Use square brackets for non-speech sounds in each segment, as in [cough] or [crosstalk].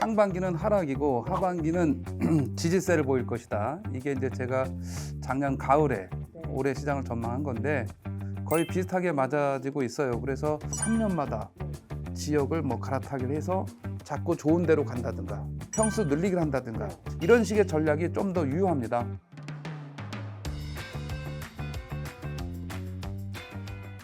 상반기는 하락이고 하반기는 [clears throat] 지지세를 보일 것이다. 이게 이제 제가 작년 가을에 네. 올해 시장을 전망한 건데 거의 비슷하게 맞아지고 있어요. 그래서 3년마다 지역을 뭐 갈아타기를 해서 자꾸 좋은 데로 간다든가 평수 늘리기를 한다든가 이런 식의 전략이 좀 더 유효합니다.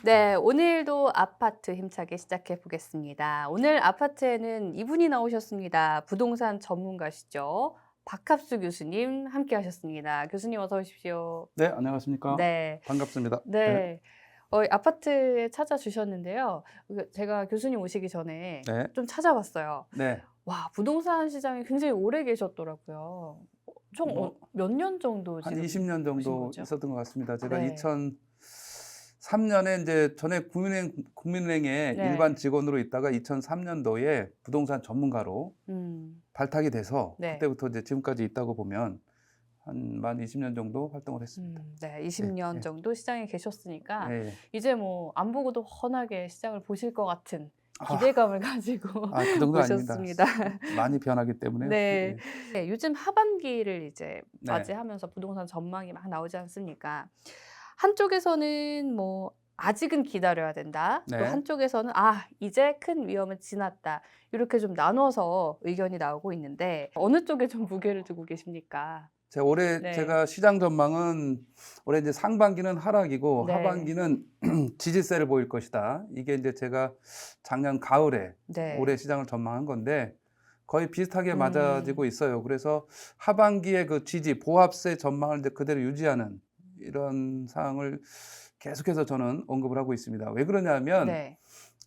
네, 오늘도 아파트 힘차게 시작해 보겠습니다. 오늘 아파트에는 이분이 나오셨습니다. 부동산 전문가시죠. 박합수 교수님 함께 하셨습니다. 교수님 어서 오십시오. 네, 안녕하십니까? 네. 반갑습니다. 네. 어, 아파트에 찾아주셨는데요. 그 제가 교수님 오시기 전에 네. 좀 찾아봤어요. 네. 와, 부동산 시장에 굉장히 오래 계셨더라고요. 총 뭐, 몇년 정도 한 지금 20년 정도 거죠? 있었던 것 같습니다. 제가 네. 2003년에 이제 전에 국민은행 국민은행에 네. 일반 직원으로 있다가 2003년도에 부동산 전문가로 음, 발탁이 돼서 네. 그때부터 이제 지금까지 있다고 보면 한 만 20년 정도 활동을 했습니다. 음, 네, 20년 네. 정도 시장에 계셨으니까 예, 예. 이제 뭐 안 보고도 훤하게 시장을 보실 것 같은 아, 기대감을 [laughs] 가지고 아, 그 정도 아닙니다. 많이 변하기 때문에. 네. 네, 요즘 하반기를 이제 네. 맞이하면서 부동산 전망이 막 나오지 않습니까? 한쪽에서는 뭐 아직은 기다려야 된다. 또 네. 한쪽에서는 아 이제 큰 위험은 지났다. 이렇게 좀 나눠서 의견이 나오고 있는데 어느 쪽에 좀 무게를 두고 계십니까? 제가 올해 네. 제가 시장 전망은 올해 이제 상반기는 하락이고 네. 하반기는 [clears throat] 지지세를 보일 것이다. 이게 이제 제가 작년 가을에 네. 올해 시장을 전망한 건데 거의 비슷하게 음. 맞아지고 있어요. 그래서 하반기에 그 지지 보합세 전망을 이제 그대로 유지하는 이런 상황을 계속해서 저는 언급을 하고 있습니다. 왜 그러냐면 네.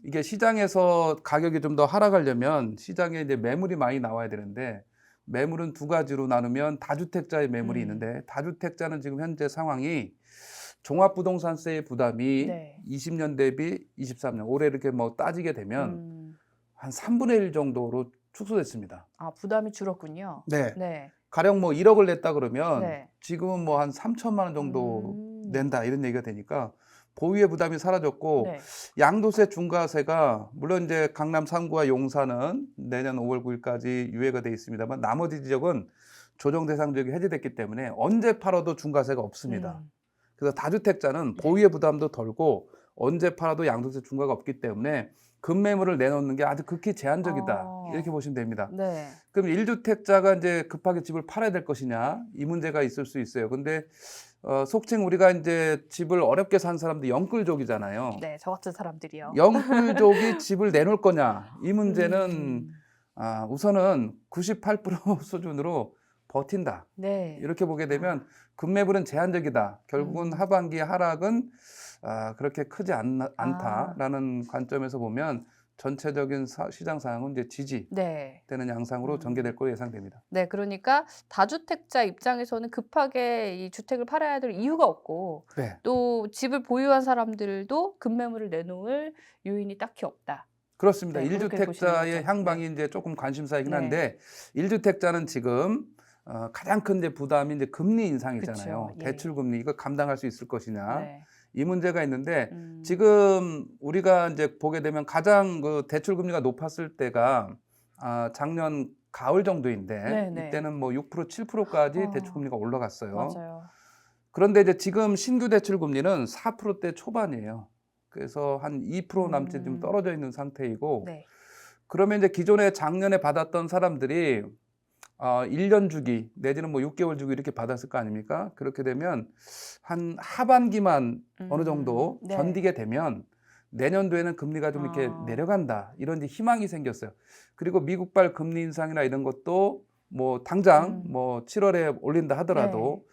이게 시장에서 가격이 좀 더 하락하려면 시장에 이제 매물이 많이 나와야 되는데 매물은 두 가지로 나누면 다주택자의 매물이 음. 있는데 다주택자는 지금 현재 상황이 종합부동산세의 부담이 네. 20년 대비 23년 올해 이렇게 뭐 따지게 되면 음, 한 3분의 1 정도로 축소됐습니다. 아 부담이 줄었군요. 네. 네. 가령 뭐 1억을 냈다 그러면 네. 지금은 뭐 한 3천만 원 정도 음. 낸다 이런 얘기가 되니까 보유의 부담이 사라졌고 네. 양도세 중과세가 물론 이제 강남 3구와 용산은 내년 5월 9일까지 유예가 돼 있습니다만 나머지 지역은 조정 대상 지역이 해제됐기 때문에 언제 팔아도 중과세가 없습니다. 음. 그래서 다주택자는 네. 보유의 부담도 덜고 언제 팔아도 양도세 중과가 없기 때문에 급매물을 내놓는 게 아주 극히 제한적이다. 어. 이렇게 보시면 됩니다. 네. 그럼 1주택자가 이제 급하게 집을 팔아야 될 것이냐 이 문제가 있을 수 있어요. 근데 어, 속칭 우리가 이제 집을 어렵게 산 사람들 영끌족이잖아요. 네, 저 같은 사람들이요. 영끌족이 [laughs] 집을 내놓을 거냐 이 문제는 음. 아, 우선은 98% [laughs] 수준으로 버틴다. 네. 이렇게 보게 되면 급매물은 제한적이다. 결국은 음. 하반기 하락은 아, 그렇게 크지 않, 아. 않다라는 관점에서 보면 전체적인 사- 시장 상황은 이제 지지되는 네. 양상으로 음. 전개될 거로 예상됩니다. 네, 그러니까 다주택자 입장에서는 급하게 이 주택을 팔아야 될 이유가 없고 네. 또 집을 보유한 사람들도 급매물을 내놓을 요인이 딱히 없다. 그렇습니다. 네, 일 그렇게 1주택자의 보시는 거죠. 향방이 이제 조금 관심사이긴 네. 한데 일 1주택자는 지금 어, 가장 큰 이제 부담이 이제 금리 인상이잖아요. 예. 대출 금리 이거 감당할 수 있을 것이냐 네. 이 문제가 있는데 음. 지금 우리가 이제 보게 되면 가장 그 대출 금리가 높았을 때가 아, 작년 가을 정도인데 네, 네. 이때는 뭐 6% 7%까지 어. 대출 금리가 올라갔어요. 맞아요. 그런데 이제 지금 신규 대출 금리는 4%대 초반이에요. 그래서 한 2% 남짓 좀 음. 떨어져 있는 상태이고 네. 그러면 이제 기존에 작년에 받았던 사람들이 어, 1년 주기 내지는 뭐 6개월 주기 이렇게 받았을 거 아닙니까? 그렇게 되면 한 하반기만 어느 정도 음, 네. 견디게 되면 내년도에는 금리가 좀 이렇게 아. 내려간다 이런 희망이 생겼어요. 그리고 미국발 금리 인상이나 이런 것도 뭐 당장 음. 뭐 7월에 올린다 하더라도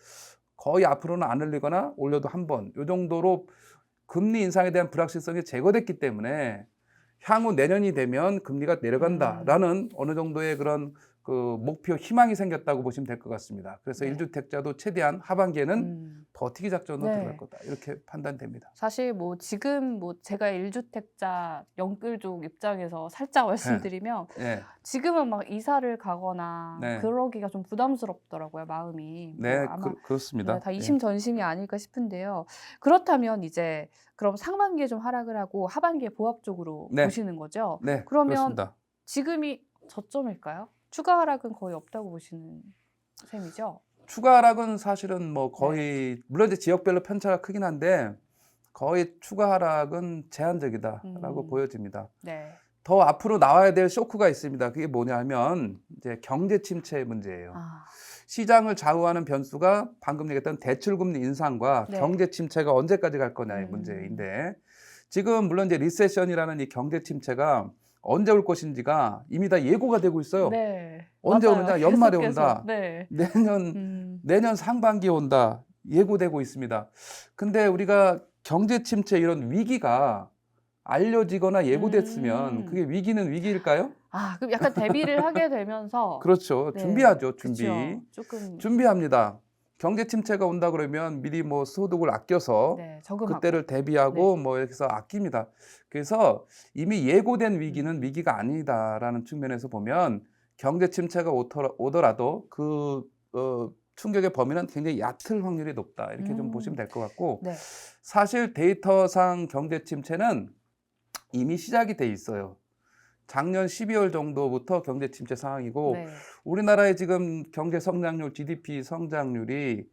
거의 앞으로는 안 올리거나 올려도 한 번 요 정도로 금리 인상에 대한 불확실성이 제거됐기 때문에 향후 내년이 되면 금리가 내려간다라는 어느 정도의 그런 그 목표 희망이 생겼다고 보시면 될 것 같습니다. 그래서 네. 일 1주택자도 최대한 하반기에는 음. 버티기 작전으로 네. 들어갈 거다. 이렇게 판단됩니다. 사실 뭐 지금 뭐 제가 일주택자 영끌족 입장에서 살짝 말씀드리면 예. 지금은 막 이사를 가거나 네. 그러기가 좀 부담스럽더라고요 마음이. 뭐 네, 아마 그, 렇습니다 네, 다 이심전심이 아닐까 싶은데요. 그렇다면 이제 그럼 상반기에 좀 하락을 하고 하반기에 보합적으로 네. 보시는 거죠. 네, 그러면 그렇습니다. 지금이 저점일까요? 추가 하락은 거의 없다고 보시는 셈이죠? 추가 하락은 사실은 뭐 네. 거의 물론 이제 지역별로 편차가 크긴 한데 거의 추가 하락은 제한적이다라고 음. 보여집니다. 네. 더 앞으로 나와야 될 쇼크가 있습니다. 그게 뭐냐면 이제 경제 침체 문제예요. 아, 시장을 좌우하는 변수가 방금 얘기했던 대출금리 인상과 네. 경제 침체가 언제까지 갈 거냐의 음. 문제인데 지금 물론 이제 리세션이라는 이 경제 침체가 언제 올 것인지가 이미 다 예고가 되고 있어요. 네. 언제 맞아요. 오느냐? 연말에 계속, 온다. 네. 내년 음, 내년 상반기에 온다 예고되고 있습니다. 근데 우리가 경제 침체 이런 위기가 알려지거나 예고됐으면 음. 그게 위기는 위기일까요? 아, 그럼 약간 대비를 하게 되면서 그렇죠. 네. 준비하죠. 준비. 그쵸. 조금 준비합니다. 경제 침체가 온다 그러면 미리 뭐 소득을 아껴서 네. 그때를 대비하고 뭐 이렇게 해서 아낍니다. 그래서 이미 예고된 위기는 위기가 아니다라는 측면에서 보면 경제 침체가 오더라- 오더라도 그 어, 충격의 범위는 굉장히 얕을 확률이 높다 이렇게 좀 음. 보시면 될 것 같고 네. 사실 데이터상 경제 침체는 이미 시작이 돼 있어요. 작년 12월 정도부터 경제 침체 상황이고 네. 우리나라의 지금 경제 성장률, GDP 성장률이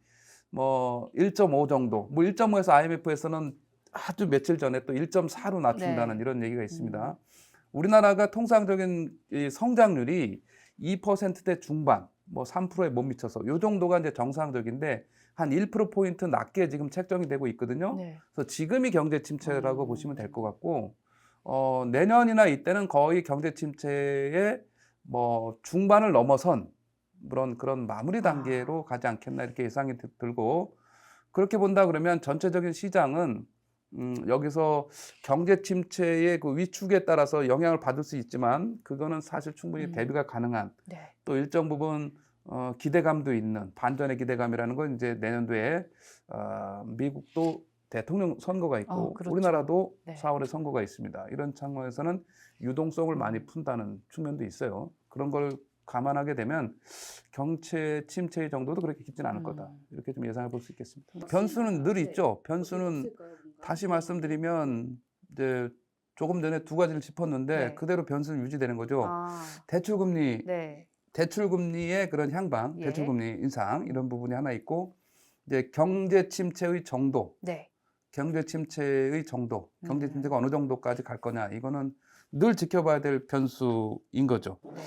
뭐 1.5 정도, 뭐 1.5에서 IMF에서는 아주 며칠 전에 또 1.4로 낮춘다는 네. 이런 얘기가 있습니다. 음. 우리나라가 통상적인 이 성장률이 2%대 중반, 뭐 3%에 못 미쳐서 요 정도가 이제 정상적인데 한 1% 포인트 낮게 지금 책정이 되고 있거든요. 네. 그래서 지금이 경제 침체라고 음. 보시면 될 것 같고 어, 내년이나 이때는 거의 경제 침체의 뭐 중반을 넘어선 그런 그런 마무리 단계로 가지 않겠나 이렇게 예상이 드- 들고 그렇게 본다 그러면 전체적인 시장은 음, 여기서 경제 침체의 그 위축에 따라서 영향을 받을 수 있지만 그거는 사실 충분히 음. 대비가 가능한 네. 또 일정 부분 어, 기대감도 있는 반전의 기대감이라는 건 이제 내년도에 어, 미국도 대통령 선거가 있고 어, 그렇죠. 우리나라도 네. 4월에 선거가 있습니다. 이런 측면에서는 유동성을 많이 음. 푼다는 측면도 있어요. 그런 걸 감안하게 되면 경제 침체의 정도도 그렇게 깊지는 않을 거다. 음. 이렇게 좀 예상해 볼 수 있겠습니다. 맞습니다. 변수는 늘 네. 있죠. 변수는 다시 말씀드리면 이제 조금 전에 두 가지를 짚었는데 네. 그대로 변수는 유지되는 거죠. 아, 대출 금리 네. 대출 금리의 그런 향방, 예. 대출 금리 인상 이런 부분이 하나 있고 이제 경제 침체의 정도, 네. 경제 침체의 정도, 경제 음. 침체가 어느 정도까지 갈 거냐 이거는 늘 지켜봐야 될 변수인 거죠. 네.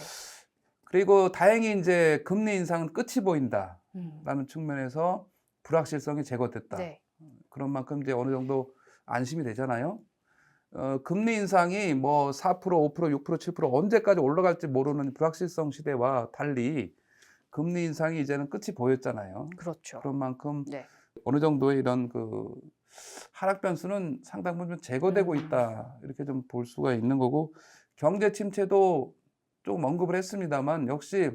그리고 다행히 이제 금리 인상은 끝이 보인다라는 음. 측면에서 불확실성이 제거됐다. 네. 그런 만큼 이제 어느 정도 안심이 되잖아요. 어, 금리 인상이 뭐 4%, 5%, 6%, 7% 언제까지 올라갈지 모르는 불확실성 시대와 달리 금리 인상이 이제는 끝이 보였잖아요. 그렇죠. 그런 만큼 네. 어느 정도의 이런 그 하락 변수는 상당 부분 제거되고 음. 있다 이렇게 좀 볼 수가 있는 거고 경제 침체도 좀 언급을 했습니다만 역시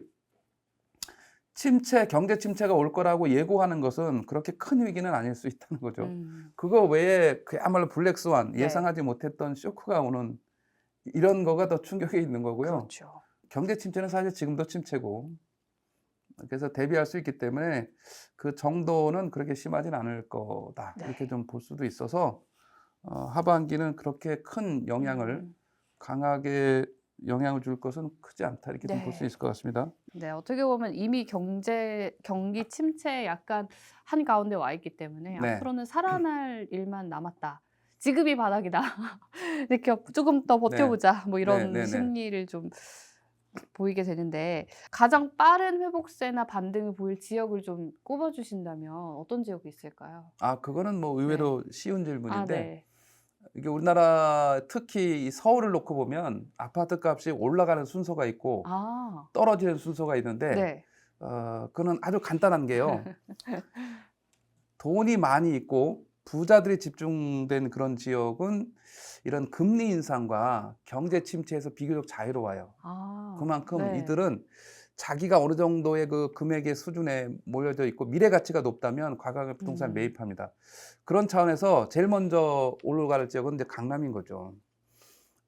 침체 경제 침체가 올 거라고 예고하는 것은 그렇게 큰 위기는 아닐 수 있다는 거죠. 음. 그거 외에 그야말로 블랙스완 네. 예상하지 못했던 쇼크가 오는 이런 거가 더 충격이 있는 거고요. 그렇죠. 경제 침체는 사실 지금도 침체고 그래서 대비할 수 있기 때문에 그 정도는 그렇게 심하진 않을 거다 네. 이렇게 좀 볼 수도 있어서 어, 하반기는 그렇게 큰 영향을 음. 강하게 영향을 줄 것은 크지 않다 이렇게 좀볼수 네. 있을 것 같습니다. 네, 어떻게 보면 이미 경제 경기 침체에 약간 한 가운데 와 있기 때문에 네. 앞으로는 살아날 [clears throat] 일만 남았다. 지금이 바닥이다. [laughs] 이렇게 조금 더 버텨보자. 뭐 이런 네, 네, 네. 심리를 좀 보이게 되는데 가장 빠른 회복세나 반등을 보일 지역을 좀 꼽아주신다면 어떤 지역이 있을까요? 아 그거는 뭐 의외로 쉬운 질문인데 아, 네. 이게 우리나라 특히 이 서울을 놓고 보면 아파트 값이 올라가는 순서가 있고 아, 떨어지는 순서가 있는데 네. 어, 그는 아주 간단한 게요. [laughs] 돈이 많이 있고 부자들이 집중된 그런 지역은 이런 금리 인상과 경제 침체에서 비교적 자유로워요. 아, 그만큼 네. 이들은 자기가 어느 정도의 그 금액의 수준에 몰려져 있고 미래 가치가 높다면 과감하게 부동산 음. 매입합니다. 그런 차원에서 제일 먼저 올라갈 지역은 이제 강남인 거죠.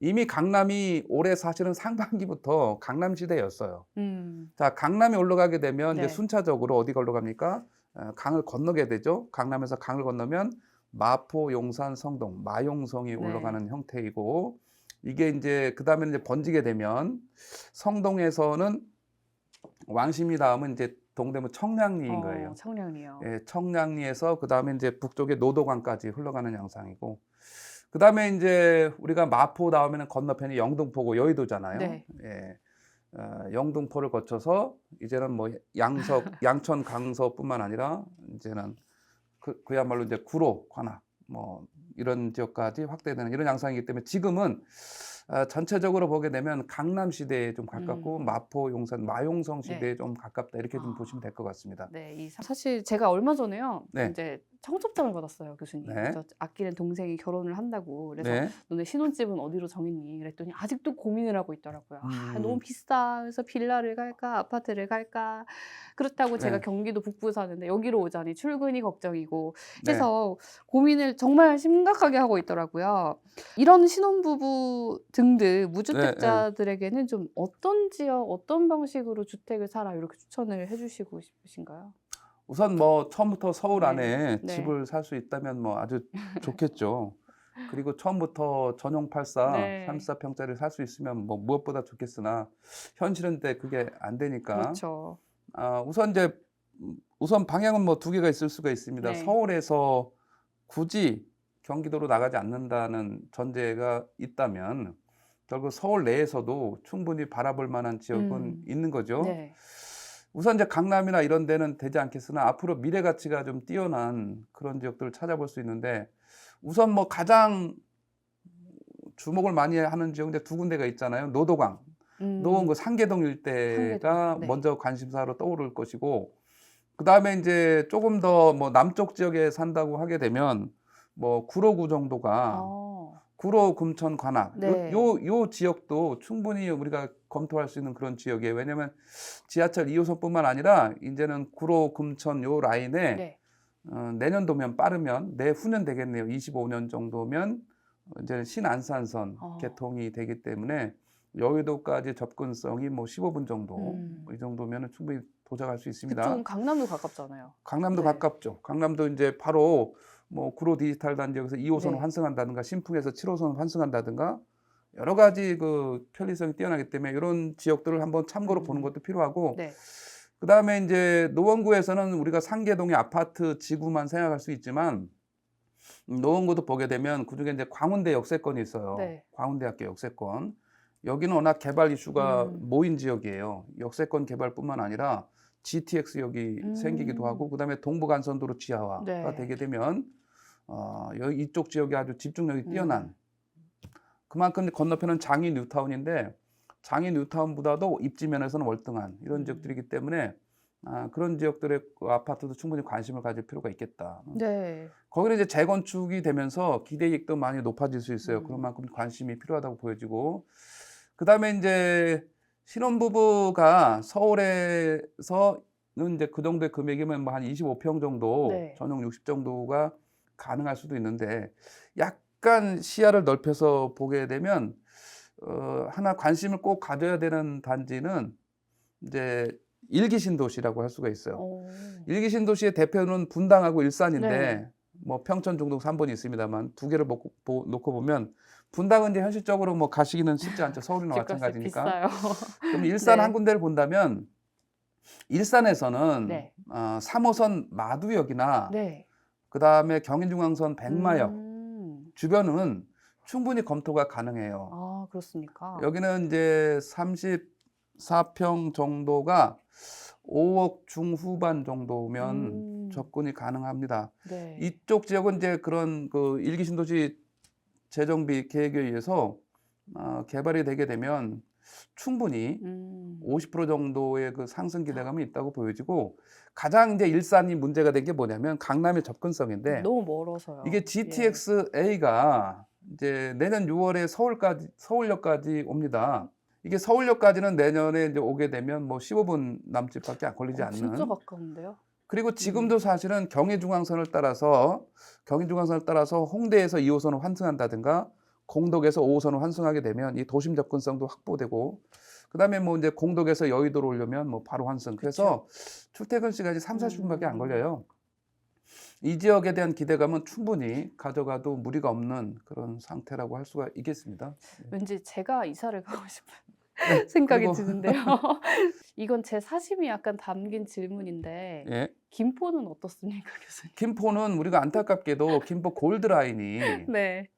이미 강남이 올해 사실은 상반기부터 강남 시대였어요. 음, 자, 강남에 올라가게 되면 네. 이제 순차적으로 어디가 올라갑니까? 어, 강을 건너게 되죠. 강남에서 강을 건너면 마포, 용산, 성동, 마용성이 네. 올라가는 형태이고 이게 이제 그 다음에 이제 번지게 되면 성동에서는 왕십리 다음은 이제 동대문 청량리인 어, 거예요. 청량리요. 예, 청량리에서 그 다음에 이제 북쪽에 노도강까지 흘러가는 양상이고, 그 다음에 이제 우리가 마포 다음에는 건너편이 영등포고 여의도잖아요. 네. 예, 어, 영등포를 거쳐서 이제는 뭐 양석, [laughs] 양천, 강서뿐만 아니라 이제는 그, 그야말로 이제 구로, 관악 뭐 이런 지역까지 확대되는 이런 양상이기 때문에 지금은 어, 전체적으로 보게 되면 강남 시대에 좀 가깝고 마포, 용산, 마용성 네. 시대에 좀 가깝다 이렇게 좀 아. 보시면 될 것 같습니다. 네, 이 사- 사실 제가 얼마 전에요. 네. 이제 청첩장을 받았어요, 교수님. 네. 그래서 아끼는 동생이 결혼을 한다고. 그래서 네. 너네 신혼집은 어디로 정했니? 그랬더니 아직도 고민을 하고 있더라고요. 아, 음. 너무 비싸. 그래서 빌라를 갈까, 아파트를 갈까. 그렇다고 제가 네. 경기도 북부 사는데 여기로 오자니 출근이 걱정이고 네. 해서 고민을 정말 심각하게 하고 있더라고요. 이런 신혼부부 등등 무주택자들에게는 좀 어떤 지역, 어떤 방식으로 주택을 사라 이렇게 추천을 해주시고 싶으신가요? 우선 뭐 처음부터 서울 네. 안에 네. 집을 살 수 있다면 뭐 아주 좋겠죠. [laughs] 그리고 처음부터 전용 84, 네. 34평짜리 살수 있으면 뭐 무엇보다 좋겠으나 현실은 때 그게 안 되니까 그렇죠. 아, 우선 이제 음, 우선 방향은 뭐 두 개가 있을 수가 있습니다. 네. 서울에서 굳이 경기도로 나가지 않는다는 전제가 있다면 결국 서울 내에서도 충분히 바라볼 만한 지역은 음. 있는 거죠. 네. 우선 이제 강남이나 이런 데는 되지 않겠으나 앞으로 미래 가치가 좀 뛰어난 그런 지역들을 찾아볼 수 있는데 우선 뭐 가장 주목을 많이 하는 지역인데 두 군데가 있잖아요. 노도강, 음. 노원 그 상계동 일대가 상계동, 네. 먼저 관심사로 떠오를 것이고 그 다음에 이제 조금 더 뭐 남쪽 지역에 산다고 하게 되면 뭐 구로구 정도가 어. 구로, 금천, 관악 네. 요, 요, 요 지역도 충분히 우리가 검토할 수 있는 그런 지역이에요. 왜냐하면 지하철 2호선뿐만 아니라 이제는 구로, 금천 요 라인에 네. 어, 내년도면 빠르면 내후년 되겠네요. 25년 정도면 이제 신안산선 어. 개통이 되기 때문에 여의도까지 접근성이 뭐 15분 정도 음. 이 정도면 충분히 도착할 수 있습니다. 그쪽은 강남도 가깝잖아요. 강남도 네. 가깝죠. 강남도 이제 바로 뭐 구로 디지털 단지역에서 2호선을 네. 환승한다든가 신풍에서 7호선을 환승한다든가 여러 가지 그 편리성이 뛰어나기 때문에 이런 지역들을 한번 참고로 음. 보는 것도 필요하고 네. 그 다음에 이제 노원구에서는 우리가 상계동의 아파트 지구만 생각할 수 있지만 음, 노원구도 보게 되면 그중에 이제 광운대 역세권이 있어요. 네. 광운대학교 역세권. 여기는 워낙 개발 이슈가 음. 모인 지역이에요. 역세권 개발뿐만 아니라 GTX역이 음. 생기기도 하고 그다음에 동부간선도로 지하화가 네. 되게 되면 어, 여기 이쪽 지역이 아주 집중력이 음. 뛰어난 그만큼 건너편은 장이 뉴타운인데 장이 뉴타운보다도 입지 면에서는 월등한 이런 음. 지역들이기 때문에 아, 그런 지역들의 그 아파트도 충분히 관심을 가질 필요가 있겠다. 네. 거기는 이제 재건축이 되면서 기대 이익도 많이 높아질 수 있어요. 음. 그런 만큼 관심이 필요하다고 보여지고 그 다음에 이제 신혼부부가 서울에서는 이제 그 정도의 금액이면 뭐 한 25평 정도 네. 전용 60 정도가 가능할 수도 있는데 약간 시야를 넓혀서 보게 되면 어, 하나 관심을 꼭 가져야 되는 단지는 이제 일기 신도시라고 할 수가 있어요. 오. 일기 신도시의 대표는 분당하고 일산인데 네. 뭐 평천 종동 3번이 있습니다만 두 개를 놓고, 보- 놓고 보면 분당은 이제 현실적으로 뭐 가시기는 쉽지 않죠. 서울이나 [laughs] 마찬가지니까. 그럼 [laughs] 일산 네. 한 군데를 본다면 일산에서는 네. 어, 3호선 마두역이나 네. 그 다음에 경인중앙선 백마역 음. 주변은 충분히 검토가 가능해요. 아 그렇습니까? 여기는 이제 34평 정도가 5억 중후반 정도면 음. 접근이 가능합니다. 네. 이쪽 지역은 이제 그런 그 일기 신도시 재정비 계획에 의해서 어, 개발이 되게 되면 충분히 음. 50% 정도의 그 상승 기대감이 있다고 보여지고 가장 이제 일산이 문제가 된 게 뭐냐면 강남의 접근성인데 너무 멀어서요. 이게 GTX-A가 이제 내년 6월에 서울까지 서울역까지 옵니다. 이게 서울역까지는 내년에 이제 오게 되면 뭐 15분 남짓밖에 안 걸리지 어, 않는. 진짜 가까운데요? 그리고 음. 지금도 사실은 경의중앙선을 따라서 경의중앙선을 따라서 홍대에서 2호선을 환승한다든가 공덕에서 5호선을 환승하게 되면 이 도심 접근성도 확보되고 그다음에 뭐 이제 공덕에서 여의도로 오려면 뭐 바로 환승. 그래서 출퇴근 시간이 3, 40분밖에 안 음. 걸려요. 이 지역에 대한 기대감은 충분히 가져가도 무리가 없는 그런 상태라고 할 수가 있겠습니다. 왠지 제가 이사를 가고 싶어요. [laughs] 생각이 그리고- 드는데요. [laughs] 이건 제 사심이 약간 담긴 질문인데 예. 김포는 어떻습니까, 교수님? 김포는 우리가 안타깝게도 김포 골드라인이 네.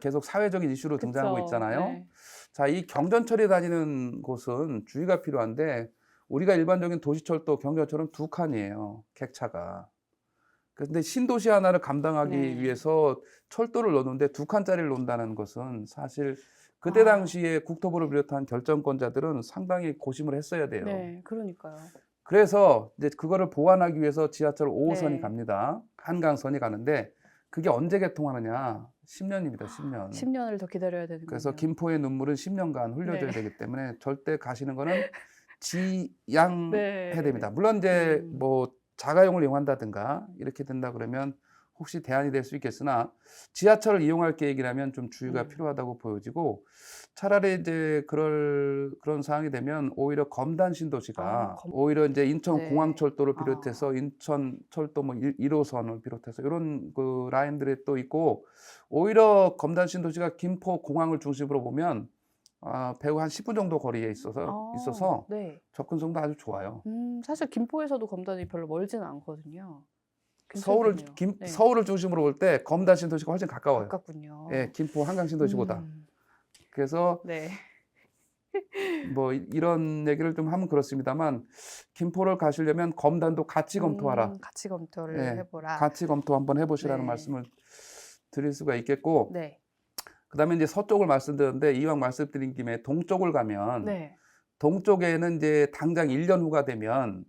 계속 사회적인 이슈로 등장하고 그쵸. 있잖아요. 네. 자, 이 경전철이 다니는 곳은 주의가 필요한데 우리가 일반적인 도시철도 경전철은 두 칸이에요. 객차가. 그런데 신도시 하나를 감당하기 네. 위해서 철도를 넣는데 두 칸짜리를 놓는다는 것은 사실 그때 아. 당시에 국토부를 비롯한 결정권자들은 상당히 고심을 했어야 돼요. 네, 그러니까요. 그래서 이제 그거를 보완하기 위해서 지하철 5호선이 네. 갑니다. 한강선이 가는데 그게 언제 개통하느냐? 10년입니다. 10년. 10년을 더 기다려야 되는 그래서 거예요. 김포의 눈물은 10년간 흘려져야 네. 되기 때문에 절대 가시는 거는 [laughs] 지양해야 네. 됩니다. 물론 이제 음. 뭐 자가용을 이용한다든가 이렇게 된다 그러면 혹시 대안이 될 수 있겠으나 지하철을 이용할 계획이라면 좀 주의가 음. 필요하다고 보여지고 차라리 이제 그럴 그런 상황이 되면 오히려 검단 신도시가 아, 검- 오히려 이제 인천 네. 공항철도를 아. 비롯해서 인천 철도 뭐 1, 1호선을 비롯해서 이런 그 라인들이 또 있고 오히려 검단 신도시가 김포 공항을 중심으로 보면 아, 배우 한 10분 정도 거리에 있어서 아, 있어서 네. 접근성도 아주 좋아요. 음, 사실 김포에서도 검단이 별로 멀지는 않거든요. 서울을 괜찮겠네요. 김, 네. 서울을 중심으로 볼 때 검단 신도시가 훨씬 가까워요. 가깝군요. 예, 김포 한강 신도시보다. 음, 그래서 네. 뭐 이- 이런 얘기를 좀 하면 그렇습니다만 김포를 가시려면 검단도 같이 검토하라. 음, 같이 검토를 네, 해보라. 같이 검토 한번 해보시라는 네. 말씀을 드릴 수가 있겠고 네. 그다음에 이제 서쪽을 말씀드렸는데 이왕 말씀드린 김에 동쪽을 가면 네. 동쪽에는 이제 당장 1년 후가 되면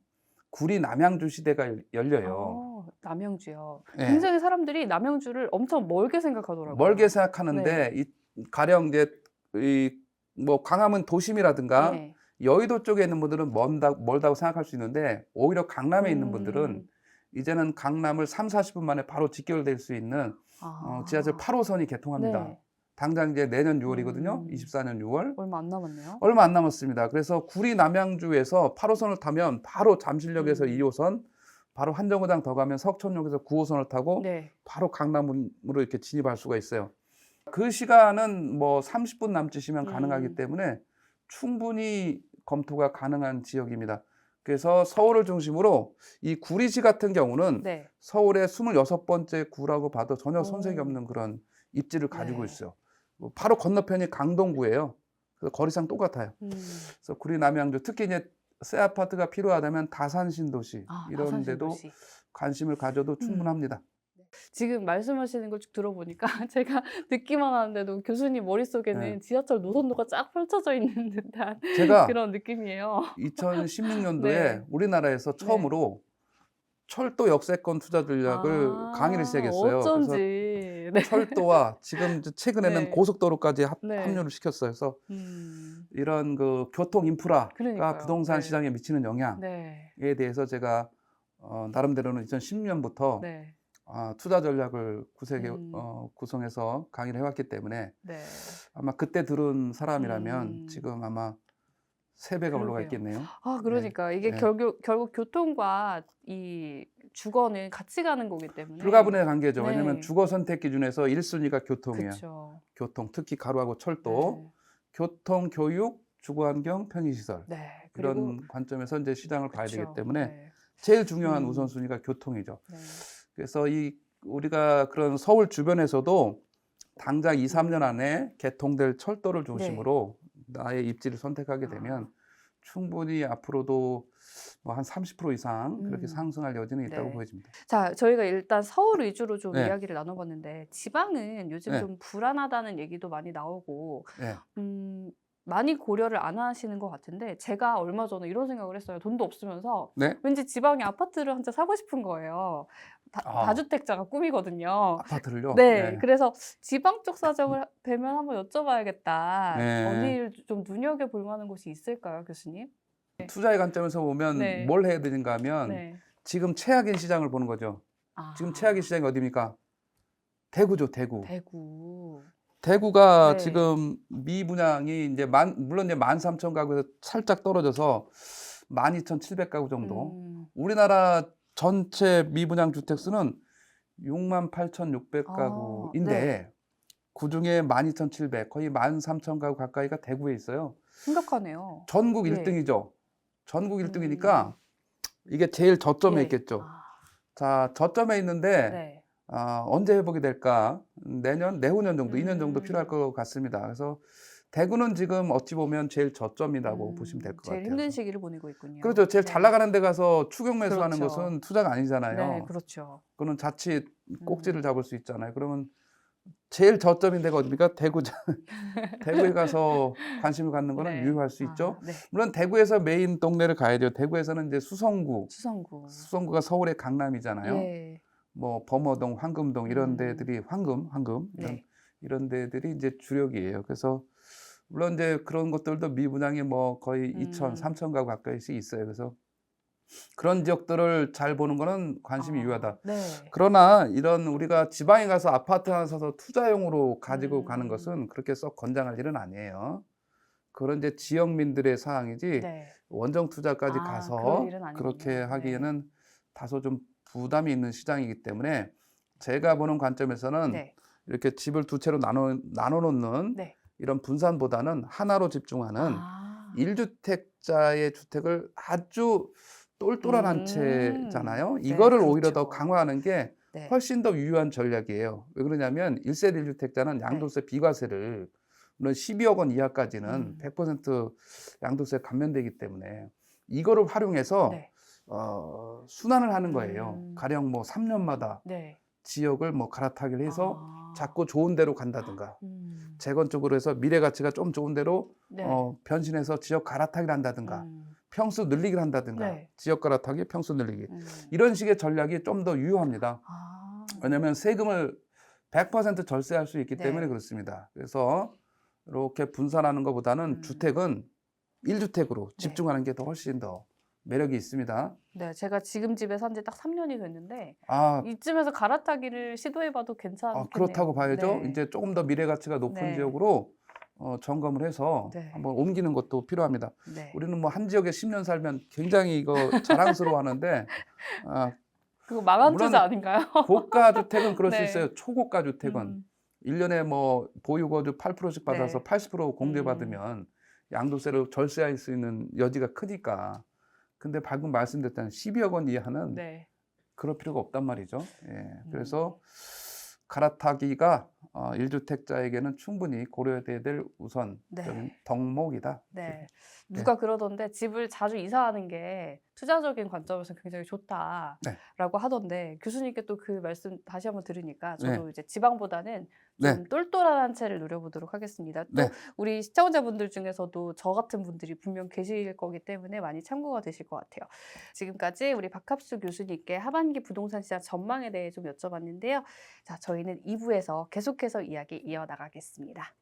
구리 남양주 시대가 열- 열려요. 어, 남양주요. 예. 굉장히 사람들이 남양주를 엄청 멀게 생각하더라고요. 멀게 생각하는데 이 가령 이제 이뭐 광화문 도심이라든가 네. 여의도 쪽에 있는 분들은 먼다, 멀다고 생각할 수 있는데 오히려 강남에 있는 분들은 음, 이제는 강남을 3, 40분 만에 바로 직결될 수 있는 아, 어, 지하철 8호선이 개통합니다. 네. 당장 이제 내년 6월이거든요. 음. 24년 6월. 얼마 안 남았네요. 얼마 안 남았습니다. 그래서 구리 남양주에서 8호선을 타면 바로 잠실역에서 음. 2호선, 바로 한정거장 더 가면 석촌역에서 9호선을 타고 네. 바로 강남으로 이렇게 진입할 수가 있어요. 그 시간은 뭐 30분 남짓이면 가능하기 음. 때문에 충분히 검토가 가능한 지역입니다. 그래서 서울을 중심으로 이 구리시 같은 경우는 네. 서울의 26번째 구라고 봐도 전혀 손색이 오. 없는 그런 입지를 가지고 네. 있어요. 뭐 바로 건너편이 강동구예요. 그래서 거리상 똑같아요. 음. 그래서 구리 남양주 특히 이제 새 아파트가 필요하다면 다산 신도시 아, 이런 다산 데도 신도시. 관심을 가져도 충분합니다. 지금 말씀하시는 걸 쭉 들어보니까 [laughs] 제가 듣기만 하는데도 교수님 머릿속에는 네. 지하철 노선도가 쫙 펼쳐져 있는 [laughs] 듯한 제가 그런 느낌이에요. 2016년도에 [laughs] 네. 우리나라에서 처음으로 철도 역세권 투자 전략을 아, 강의를 시작했어요. 어쩐지. 네. 철도와 지금 최근에는 네. 고속도로까지 합, 네. 합류를 시켰어요. 그래서 음, 이런 그 교통 인프라가 그러니까요. 부동산 네. 시장에 미치는 영향에 네. 대해서 제가 어, 나름대로는 2010년부터 네. 아, 투자 전략을 구색에 음. 어, 구성해서 강의를 해왔기 때문에 네. 아마 그때 들은 사람이라면 음. 지금 아마 세 배가 올라가. 있겠네요. 아, 그러니까 이게 네. 결국 결국 교통과 이 주거는 같이 가는 거기 때문에 불가분의 관계죠. 네. 왜냐하면 주거 선택 기준에서 1순위가 교통이에요. 그렇죠. 교통, 특히 가로하고 철도, 교통, 교육, 주거 환경, 편의 시설 네. 네. 이런 관점에서 이제 시장을 봐야 되기. 때문에 네. 제일 중요한 음. 우선순위가 교통이죠. 네. 그래서 이 우리가 그런 서울 주변에서도 당장 2, 3년 안에 개통될 철도를 중심으로 나의 입지를 선택하게 되면 네. 아. 충분히 앞으로도 뭐 한 30% 이상 그렇게 음. 상승할 여지는 있다고 네. 보여집니다. 자, 저희가 일단 서울 위주로 좀 네. 이야기를 나눠봤는데 지방은 요즘 네. 좀 불안하다는 얘기도 많이 나오고 네. 음, 많이 고려를 안 하시는 것 같은데 제가 얼마 전에 이런 생각을 했어요. 돈도 없으면서 네. 왠지 지방에 아파트를 한 채 사고 싶은 거예요. 다, 아. 다주택자가 꿈이거든요. 아파트를요. 네, 그래서 지방 쪽 사정을 [laughs] 되면 한번 여쭤봐야겠다. 네. 어디를 좀 눈여겨 볼 만한 곳이 있을까요, 교수님? 투자의 관점에서 보면 네. 뭘 해야 되는가 하면 네. 지금 최악인 시장을 보는 거죠. 아, 지금 최악인 시장이 어디입니까? 대구죠, 대구. 대구. 대구가 네. 지금 미분양이 이제 만 물론 이제 13,000 가구에서 살짝 떨어져서 12,700 가구 정도. 음, 우리나라 전체 미분양 주택 수는 68,600 아, 가구인데 네. 그 중에 12,700 거의 13,000 가구 가까이가 대구에 있어요. 심각하네요. 전국 예. 1등이죠. 전국 음. 1등이니까 이게 제일 저점에 예. 있겠죠. 아, 자, 저점에 있는데 네. 아, 언제 회복이 될까? 내년, 내후년 정도, 2년 정도 음. 필요할 것 같습니다. 그래서 대구는 지금 어찌 보면 제일 저점이라고 음, 보시면 될것 제일 같아요. 힘든 시기를 보내고 있군요. 그렇죠. 제일 네. 잘 나가는 데 가서 추격 매수하는 그렇죠. 것은 투자가 아니잖아요. 네, 그렇죠. 그거는 자칫 음. 꼭지를 잡을 수 있잖아요. 그러면 제일 저점인 데가 어딥니까? 대구. [laughs] 대구에 가서 관심을 갖는 거는 네. 유효할 수 있죠. 아, 네. 물론 대구에서 메인 동네를 가야 돼요. 대구에서는 이제 수성구, 수성구. 수성구가 서울의 강남이잖아요. 예. 뭐 범어동, 황금동 이런 음. 데들이 황금, 황금 이런, 네. 이런 데들이 이제 주력이에요. 그래서 물론 이제 그런 것들도 미분양이 뭐 거의 음. 2천, 3천 가구 가까이씩 있어요. 그래서 그런 지역들을 잘 보는 거는 관심이 아, 유효하다. 네. 그러나 이런 우리가 지방에 가서 아파트 하나 사서 투자용으로 가지고 음. 가는 것은 그렇게 썩 건장할 일은 아니에요. 그런 이제 지역민들의 사항이지 네. 원정 투자까지 아, 가서. 그렇게 네. 하기에는 다소 좀 부담이 있는 시장이기 때문에 제가 보는 관점에서는 네. 이렇게 집을 두 채로 나눠 나눠 놓는 네. 이런 분산보다는 하나로 집중하는 아. 일주택자의 주택을 아주 똘똘한 한 음. 채잖아요. 네, 이거를 오히려 더 그렇죠. 강화하는 게 네. 훨씬 더 유효한 전략이에요. 왜 그러냐면 1세대 1주택자는 양도세 비과세를 물론 12억 원 이하까지는 음. 100% 양도세 감면되기 때문에 이거를 활용해서 네. 어, 순환을 하는 거예요. 음. 가령 뭐 3년마다 네. 지역을 뭐 갈아타기를 해서 아. 자꾸 좋은 데로 간다든가 음. 재건 쪽으로 해서 미래 가치가 좀 좋은 데로 네. 어, 변신해서 지역 갈아타기를 한다든가 음. 평수 늘리기를 한다든가 네. 지역 갈아타기 평수 늘리기 음. 이런 식의 전략이 좀 더 유효합니다. 아. 왜냐하면 세금을 100% 절세할 수 있기 네. 때문에 그렇습니다. 그래서 이렇게 분산하는 것보다는 음. 주택은 1주택으로 네. 집중하는 게더 훨씬 더 매력이 있습니다. 네, 제가 지금 집에 산 지 딱 3년이 됐는데 아, 이쯤에서 갈아타기를 시도해봐도 괜찮겠네요. 아, 그렇다고 봐야죠. 네. 이제 조금 더 미래 가치가 높은 네. 지역으로 어, 점검을 해서 네. 한번 옮기는 것도 필요합니다. 네. 우리는 뭐 한 지역에 10년 살면 굉장히 이거 자랑스러워하는데 [laughs] 아, 그거 망한 투자 아닌가요? [laughs] 고가 주택은 그럴 네. 수 있어요. 초고가 주택은 음. 일 1년에 뭐 보유고도 8%씩 받아서 네. 80% 공제 음. 받으면 양도세를 절세할 수 있는 여지가 크니까. 근데 방금 말씀드렸던 12억 원 이하는 네. 그럴 필요가 없단 말이죠. 예. 음. 그래서 갈아타기가 어, 1주택자에게는 충분히 고려돼야 될 우선적인 네. 덕목이다. 네. 누가 그러던데 집을 자주 이사하는 게 투자적인 관점에서 굉장히 네. 좋다라고 하던데 교수님께 또 그 말씀 다시 한번 들으니까 네. 저도 이제 지방보다는 네. 좀 똘똘한 한 채를 누려보도록 하겠습니다. 또 네. 우리 시청자분들 중에서도 저 같은 분들이 분명 계실 거기 때문에 많이 참고가 되실 것 같아요. 지금까지 우리 박합수 교수님께 하반기 부동산 시장 전망에 대해 좀 여쭤봤는데요. 자, 저희는 2부에서 계속해서 이야기 이어나가겠습니다.